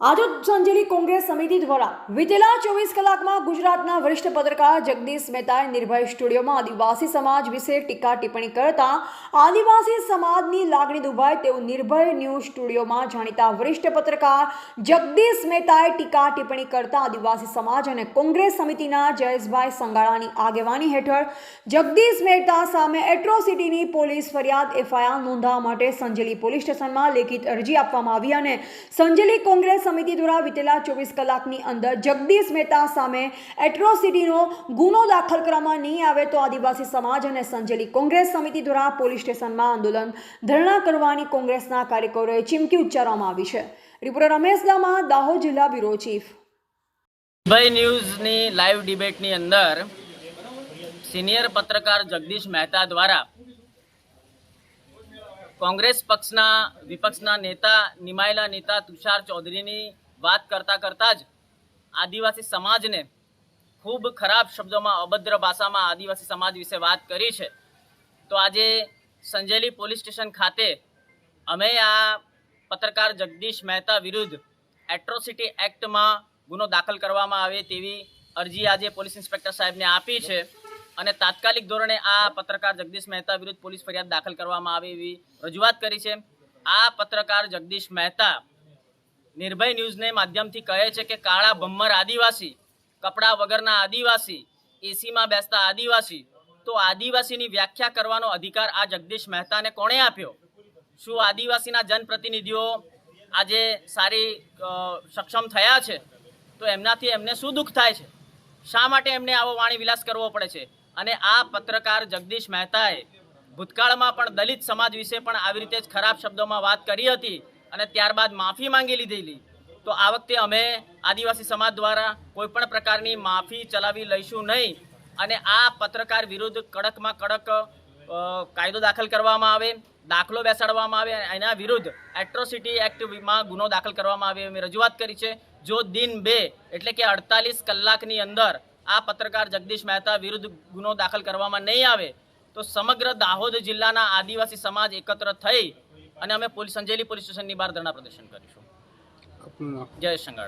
આજે સંજેલી કોંગ્રેસ સમિતિ દ્વારા વિતેલા ચોવીસ કલાકમાં ગુજરાતના વરિષ્ઠ પત્રકાર જગદીશ મહેતાએ નિર્ભય સ્ટુડિયોમાં આદિવાસી સમાજ વિશે ટીકા ટિપ્પણી કરતા આદિવાસી સમાજની લાગણી દુભાય તેવું નિર્ભય ન્યૂઝ સ્ટુડિયોમાં જાણીતા વરિષ્ઠ પત્રકાર જગદીશ મહેતાએ ટીકા ટિપ્પણી કરતા આદિવાસી સમાજ અને કોંગ્રેસ સમિતિના જયેશભાઈ સંગાળાની આગેવાની હેઠળ જગદીશ મહેતા સામે એટ્રોસિટીની પોલીસ ફરિયાદ એફઆઈઆર નોંધવા માટે સંજેલી પોલીસ સ્ટેશનમાં લેખિત અરજી આપવામાં આવી અને સંજેલી કોંગ્રેસ સમિતિ દ્વારા વિતેલા ચોવીસ કલાકની અંદર જગદીશ મહેતા સામે એટ્રોસિટીનો ગુનો દાખલ કરવામાં નહીં આવે તો આદિવાસી સમાજ અને સંજેલી કોંગ્રેસ સમિતિ દ્વારા પોલીસ સ્ટેશનમાં આંદોલન ધરણા કરવાની કોંગ્રેસના કાર્યકરોએ ચીમકી ઉચ્ચારવામાં આવી છે. રિપોર્ટર રમેશ દામા, દાહોદ જિલ્લા બ્યુરો ચીફ. ભાઈ ન્યૂઝની લાઈવ ડિબેટની અંદર સિનિયર પત્રકાર જગદીશ મહેતા દ્વારા કોંગ્રેસ પક્ષના વિપક્ષના નેતા, નિમાયેલા નેતા તુષાર ચૌધરીની વાત કરતા કરતા જ આદિવાસી સમાજને ખૂબ ખરાબ શબ્દોમાં અભદ્ર ભાષામાં આદિવાસી સમાજ વિશે વાત કરી છે. તો આજે સંજેલી પોલીસ સ્ટેશન ખાતે અમે આ પત્રકાર જગદીશ મહેતા વિરુદ્ધ એટ્રોસિટી એક્ટમાં ગુનો દાખલ કરવામાં આવે તેવી અરજી આજે પોલીસ ઇન્સ્પેક્ટર સાહેબને આપી છે. અને તાત્કાલિક ધોરણે આ પત્રકાર જગદીશ મહેતા વિરુદ્ધ પોલીસ ફરિયાદ દાખલ કરવામાં આવે એવી રજૂઆત કરી છે. આ પત્રકાર જગદીશ મહેતા નિર્ભય ન્યૂઝને માધ્યમથી કહે છે કે કાળા ભમ્મર આદિવાસી, કપડાં વગરના આદિવાસી, એસીમાં બેસતા આદિવાસી, તો આદિવાસીની વ્યાખ્યા કરવાનો અધિકાર આ જગદીશ મહેતાને કોણે આપ્યો? શું આદિવાસીના જનપ્રતિનિધિઓ આજે સારી સક્ષમ થયા છે? તો એમનાથી એમને શું દુઃખ થાય છે? શા માટે એમને આવો વાણી વિલાસ કરવો પડે છે? અને આ પત્રકાર જગદીશ મહેતાએ ભૂતકાળમાં પણ દલિત સમાજ વિશે પણ આવી રીતે જ ખરાબ શબ્દોમાં વાત કરી હતી અને ત્યારબાદ માફી માંગી લીધેલી. તો આ વખતે અમે આદિવાસી સમાજ દ્વારા કોઈપણ પ્રકારની માફી ચલાવી લઈશું નહીં અને આ પત્રકાર વિરુદ્ધ કડકમાં કડક કાયદો દાખલ કરવામાં આવે, દાખલો બેસાડવામાં આવે અને એના વિરુદ્ધ એટ્રોસિટી એક્ટમાં ગુનો દાખલ કરવામાં આવે એવી રજૂઆત કરી છે. જો દિન બે, એટલે કે અડતાલીસ કલાકની અંદર આ પત્રકાર જગદીશ મહેતા વિરુદ્ધ ગુનો દાખલ કરવામાં નહીં આવે તો સમગ્ર દાહોદ જિલ્લાના આદિવાસી સમાજ એકત્ર થઈ અને અમે પોલીસ સંજેલી પોલીસ સ્ટેશનની બહાર ધરણા પ્રદર્શન કરીશું. જય સંગાળ